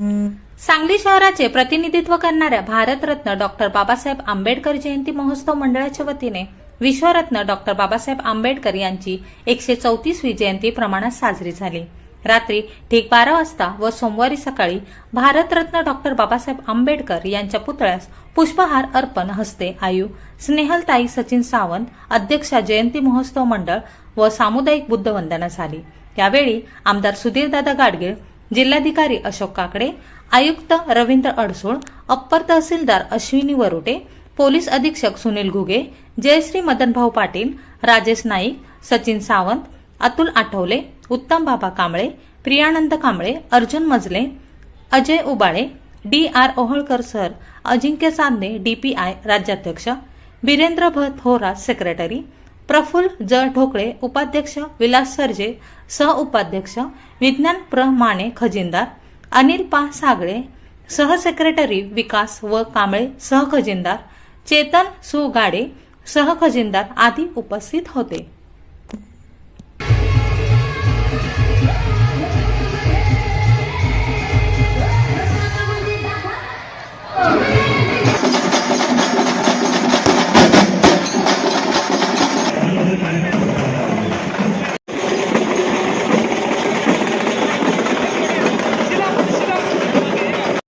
सांगली शहराचे प्रतिनिधित्व करणाऱ्या भारतरत्न डॉक्टर बाबासाहेब आंबेडकर जयंती महोत्सव मंडळाच्या वतीने विश्वरत्न डॉक्टर बाबासाहेब आंबेडकर यांची एकशे चौतीसवी जयंती प्रमाणात साजरी झाली. रात्री ठीक बारा वाजता व सोमवारी सकाळी भारतरत्न डॉक्टर बाबासाहेब आंबेडकर यांच्या पुतळ्यास पुष्पहार अर्पण हस्ते आयु स्नेहलताई सचिन सावंत अध्यक्षा जयंती महोत्सव मंडळ व सामुदायिक बुद्धवंदना झाली. यावेळी आमदार सुधीरदादा गाडगीळ जिल्हाधिकारी अशोक काकडे आयुक्त रवींद्र अडसूळ अप्पर तहसीलदार अश्विनी वरुटे पोलीस अधीक्षक सुनील घुगे जयश्री मदनभाऊ पाटील राजेश नाईक सचिन सावंत अतुल आठवले उत्तम बाबा Kamble Priyanand Kamble Arjun Majle Ajay Ubale D R Ohalkar sir Ajinkya Sadhane DPI राज्याध्यक्ष Birendra Bhat Thorat secretary Praful ज ढोकळे उपाध्यक्ष विलास सरजे सहउपाध्यक्ष विज्ञान प्र माने खजिनदार अनिल पा सागळे सहसेक्रेटरी विकास व कांबळे सहखजिनदार चेतन सुगाडे सहखजिनदार आदी उपस्थित होते.